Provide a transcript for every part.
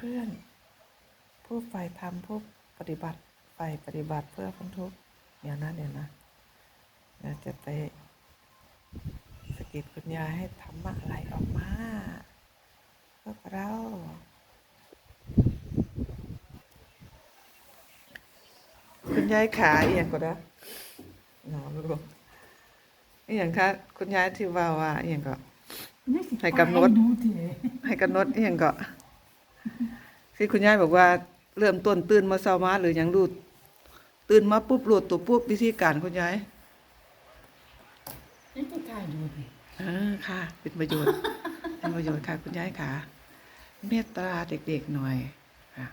เพื่อนๆ ผู้ใฝ่ธรรมผู้ปฏิบัติใฝ่ปฏิบัติเพื่อพ้นทุกข์เดี๋ยวนะเดี๋ยวนะเราจะไปสะกิดคุณยายให้ธรรมะไหลออกมาพวกเราคุณยายขาเอียงก็ได้หนาวรู้อหย่างคะคุณยายที่ว่าว่าอหย่างก็ให้กำหนดดูเถอะให้กำหนดอหย่างก็ ที่คุณยายบอกว่าเริ่มต้นตื่นมาเช้ามาหรือหยังดูตื่นมาปุ๊บโหลดตัวปุ๊บวิธีการคุณยายนี่ก็กล้าดูดิเออค่ะ เป็นประโยชน์ เป็นประโยชน์ค่ะ คุณยายค่ะเมตตาเด็กๆหน่อยค่ะ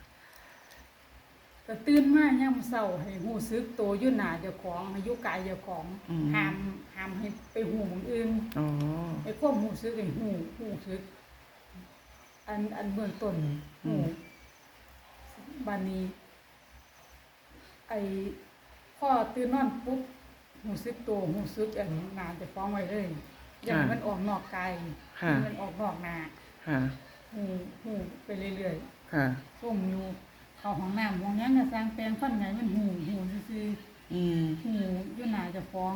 แต่ตื่นมายามเช้าให้หูซึกโตวอยู่หน้าเจ้าของให้อยู่กายเจ้าของอืม ห้ามห้ามให้ไปหูหมองอื่นอ๋อไอ้ความหูซึกไอ้หูหูซึก อันอันเบื้องต้นหู บัดนี้ ไอ้พ่อตื่นนอนปุ๊บหูซึกโตวหูซึกอันหน้าเจะฟ้าของไว้เลยอย่างให้มันออกนอกกายให้มันออกนอกหน้าค่ะหูหูไปเรื่อยๆค่ะส้มอยู่เข้าห้องน้ำห้องนั้นน่ะสร้างแปลงฟันไงมันหูหูซื่ออืมๆหูอยู่หน้าเจะฟ้าของ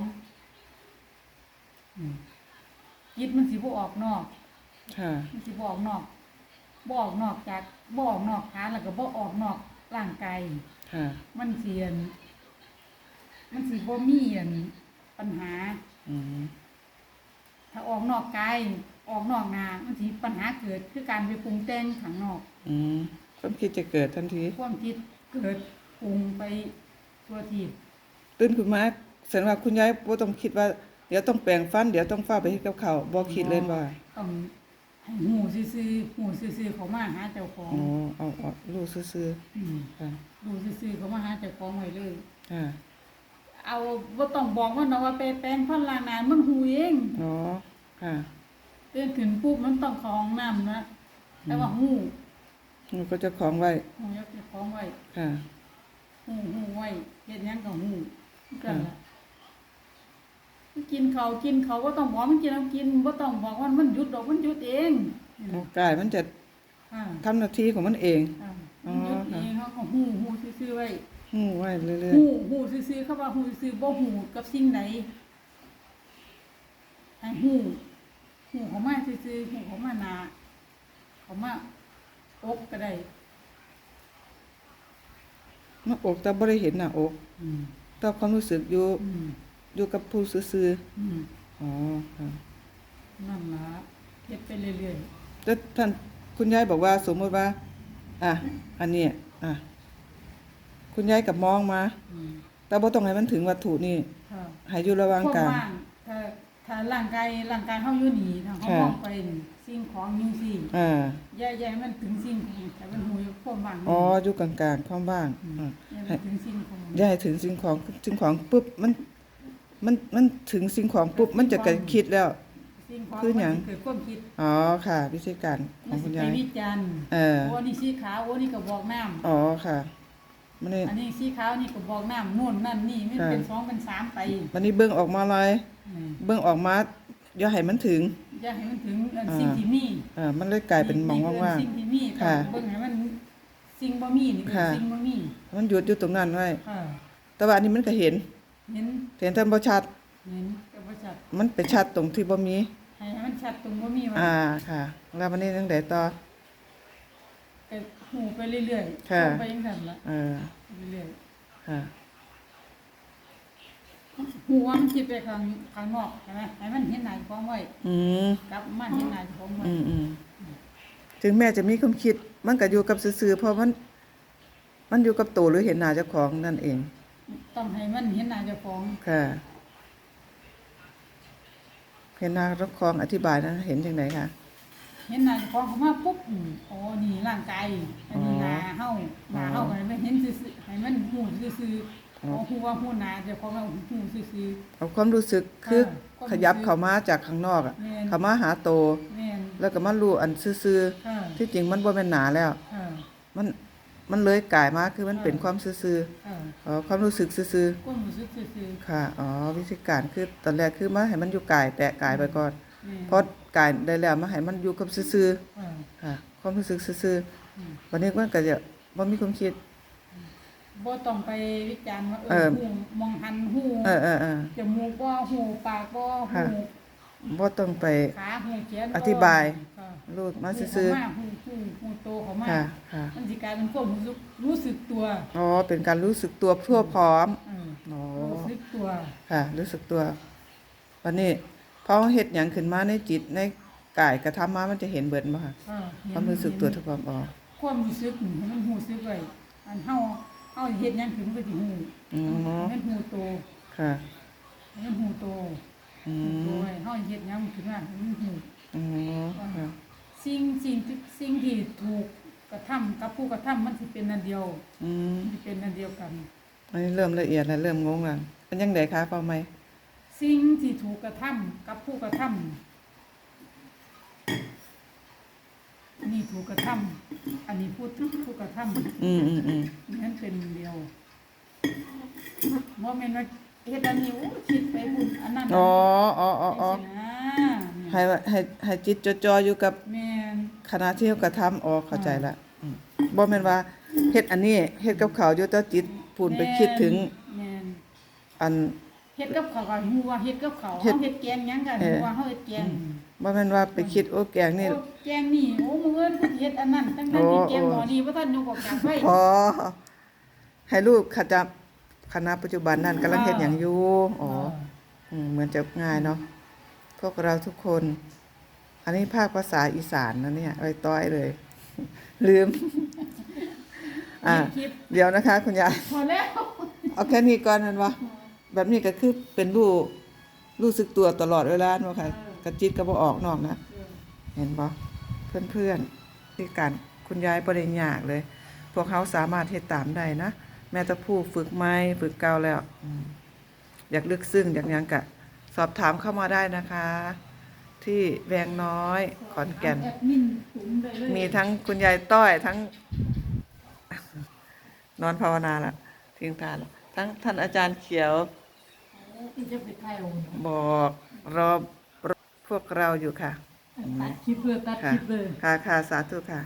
อืมยิดมันสิบ่ออกนอกค่ะมันสิบ่ออกนอก บ่ออกนอกจากบ่ออกนอกขาแล้วก็บ่ออกนอกร่างกายค่ะมันเสียน มันสิบ่มีอันปัญหา อืมถ้าออกนอกกายออกนอกหน้ามันสิปัญหาเกิดคือการไปปรุงแต่งข้างนอก อืมความคิดจะเกิดทันที ความคิดเกิดปรุงไปทั่วทีบตื่นขึ้นมาแสดงว่าคุณยายบ่ต้องคิดว่า เดี๋ยวต้องแปรงฟัน เดี๋ยวต้องฟ้าไปเฮ็ดกับข้าวบ่คิดเลยว่า ต้อง ให้หูซื่อๆหูซื่อๆเขามาหาเจ้าของอ๋อเอาเอารู้ซื่อมๆค่ะดูซื่อๆเขามาหาเจ้าของไว้เลยค่ะเอาบ่ต้องบอกว่าเนาะว่าไปแปลงพันล้างหน้ามันหูเองอ๋อค่ะเดินขึ้นปุ๊บมันต้องเข้าห้องน้ำนะแต่ว่าหูมันก็จะของไว้หูยกเจ้าของไว้ค่ะ หูหูไว้เฮ็ดหยังก็หูกันค่ะ ล่ะกินเขาวกินเขาวบ่ต้องบอกมันกินเอากินบ่ต้องบอกว่ามันหยุดดอกมันหยุดเองกายมันจะอ่าทำหน้าที่ของมันเอง อ่าอ๋อมันหยุดเองเขาก็หูหูซื่อๆไว้ หูไว้เรื่อยหูหูซื่อๆเขาว่าหูซื่อๆบ่หูกับสิ่งไหนให้หูหูเขามาซื่อๆหูเขามาหนาเขามาอกก็ได้ๆมันอกแต่บ่ได้เห็นหน้าอก อืมแต่ความรู้สึกอยู่อืม อยู่กับผู้ซื่ออืมๆอ๋อค่ะนั่นล่ะเฮ็ดไปเรื่อยแล้วท่านคุณยายบอกว่าสมมติว่า อะ อันเนี้ยอะ คุณยายกับมองมา ๆอืมแต่บ่ต้องให้มันถึงวัตถุนี่ค่ะ ให้อยู่ระหว่างความกลางว่างถ้าถ้าร่างกายร่างกายเฮาอยู่นี่ถ้าเฮาค่ะ มองไปนี่สิ่งของจังซี่อ่า อย่าอย่าให้มันถึงสิ่งของแต่มันหูอยู่ความว่างอ๋ออยู่กลางๆความว่างอืมอ่าอย่าให้มันถึงสิ่งของอย่าให้ถึงสิ่งของสิ่งของปุ๊บมัน มันมันถึงสิ่งของปุ๊บมันจะเกิดคิดแล้ว สิ่งของคือหยัง มันสิเกิดความคิดอ๋อค่ะวิธีการขอมังนคุสิณไปยาย วิจารณ์เออ โอ้นี่สีขาวโอ้นี่ก็บอกน้ำอ๋อค่ะมันนี่ อันนี้สีขาวนี่ก็บอกน้ำนู่นนั่นนี่มันค่ะเป็นสองเป็นสามไปมันนี่เบิ่งออกมาเลยอืมเบิ่งออกมาอย่าให้มันถึง อย่าให้มันถึงอันอ่า สิ่งที่มีอ่ามันเลยกลายเป็นหมองว่าง สิ่งที่มีค่ะเบิ่งให้มันสิ่งบ่มีนี่เป็นค่ะ สิ่งบ่มีๆมันหยุดอยู่ตรงนั้นไว้ค่ะแต่ว่าอันนี้มันก็เห็น เห็นเห็นแต่บ่ชัด เห็นกับบ่ชัดมันไปชัดตรงที่บ่มี ให้มันชัดตรงบ่มีว่าอ่าค่ะ แล้วมันนี่จังไดต่อ ก็หูไปเรื่อยๆค่ะ หูไปจังซั่นละเออเรื่อยค่ะ ๆหูว่ามันคิดไปข้างข้างนอกใช่ไหมให้มันเห็นหน้าเจ้าของไว้อืมกลับมาเห็นหน้าเจ้าของไว้อืมอืมถึงแม้จะมีความคิด มันก็อยู่กับซื่อๆเพราะมัน มันอยู่กับตัวหรือเห็นหน้าเจ้าของนั่นเอง ต้องให้มันเห็นหน้าเจ้าของค่ะเห็นหน้าเจ้าของอธิบายนะเห็นจังไดคะเห็นหน้าเจ้าของเขามาปุ๊บอืมอ๋อนี่ร่างกายอันนี้หน้าเฮาหน้าเฮาก็ให้มันเห็นซื่อๆให้มันหูซื่อๆเอาหูว่าหูหน้าเจ้าของเราหูซื่อเอาความรู้สึกคือค่ะขยับเข้ามาจากข้างนอกอะแม่นเข้ามาหาโตวๆแม่นแล้วก็มารู้อันซื่อค่ะๆที่จริงมันบ่แม่นหนาแล้ว ค่ะมัน มันเลยกลายมาคือมันค่ะเป็นความซื่อค่ะๆอ๋อความรู้สึกซื่อๆความรู้สึกซื่อค่ะอ๋อวิธีการคือตอนแรกคือมาให้มันอยู่กายแตะกายไปก่อนๆแม่นพอกายได้แล้วมาให้มันอยู่กับซื่อค่ะๆค่ะความรู้สึกซื่อคอืมวันนี้มันก็จะบ่มีความคิดบ่ต้องไปวิจารณ์ว่าเอเอออหูมองหันหูเออเออเออจมูกบ่หูปากบ่ค่ะหู บ่ต้องไป ขาหูแขนอธิบาย ค่ะรูดมาหูซื่อเข้ามาหูหูหูโตเข้ามาๆค่ะค่ะ มันสิกลายเป็นความรู้สึกรู้สึกตัวอ๋อ เป็นการรู้สึกตัวทั่วพร้อมเอออ๋อ รู้สึกตัวค่ะ รู้สึกตัว วันนี้พอเฮ็ดหยังขึ้นมาในจิตในกายกระทำมามันจะเห็นเบิดบ่ค่ะเออเห็นความรู้สึกตัวทุกความอ๋อความรู้สึกนี่ให้มันหูสึกไว้อันเฮาเฮาเฮ็ดหยังขึ้นมันก็สิหูอืมให้มันหูโตค่ะให้มันหูโต อืโดมยเฮาเฮ็ดหยังขึ้นมาให้มันหูอืมค่ะสิ่งสิ่งที่สิ่งที่ถูกกระทำกับผู้กระทำมันสิเป็นอันเดียวอืมมันสิเป็นอันเดียวกัน อันนี้เริ่มละเอียดแล้วเริ่มงงแล้วเป็นยังไงคะเป้าไหมสิ่งที่ถูกกระทำกับผู้กระทำอันนี้ถูกกระทำอันนี้ผู้ผู้กระทำอืมอืมอืมนั่นเป็นเดียวบ่แม่นว่า เฮ็ดอันนี้โอ้คิดไปบุญอันนั้นอ๋ออ๋ออ๋ออ๋อจังซี่นะให้ว่าให้ให้จิตจดจ่ออยู่กับแม่นขณะที่เขากระทำอ๋อเข้าใจละอืมบ่แม่นว่าเฮ็ดอันนี้เฮ็ดกับเขาวอยู่แต่จิตพูนไปคิดถึงแม่นอัน เฮ็ดกับเขาวก็ฮู้ว่าเฮ็ดกับเขาวเฮ็ดเฮาเฮ็ดแกงหยังกันเออฮู้ว่าเฮาเฮ็ดแกงบ่แม่นว่าไปคิดโอ้แกงนี่ โอ้แกงนี่โอ้มื้อเอิ้นกูสิเฮ็ดอันนั้นทั้งนั้นที่โอ้แกงหมอนี่บ่ทันยกออกจากไฟ พอให้ลูกขจับ คณะปัจจุบันนั้นกำลังเฮ็ดหยังอยู่อ๋ออืมเหมือนจะง่ายเนาะพวกเราทุกคน อันนี้ภาคภาษาอีสานนะเนี่ยไอ้ต้อยเลย ลืม อ่าคลิปเดี๋ยวนะคะ คุณยายพอแล้วเอาแค่นี้ก่อนนั่นวะแบบนี้ก็คือเป็นรู้รู้สึกตัวตลอดเวลาเนาะค่ะกระจิตก็บ่ออกนอกนะเห็นบ่เพื่อนๆที่การคุณยายบ่ได้ยากเลย พวกเขาสามารถเฮ็ดตามได้นะ แม้แต่ผู้ฝึกใหม่ฝึกเก่าแล้วอืมอยากลึกซึ้งอยากหยังกะ สอบถามเข้ามาได้นะคะ ที่แวงน้อยขอนแก่นแอดมินตุ๋มได้เลยมีทั้งคุณยายต้อยทั้ง นอนภาวนาละทิ้งตาละทั้งท่านอาจารย์เขียวที่จะไปถ่ายเอาเนาะบอกรอพวกเราอยู่ค่ะ ตัดคลิปเลยตัดค่ะคลิปเลยค่ะค่ะสาธุค่ะ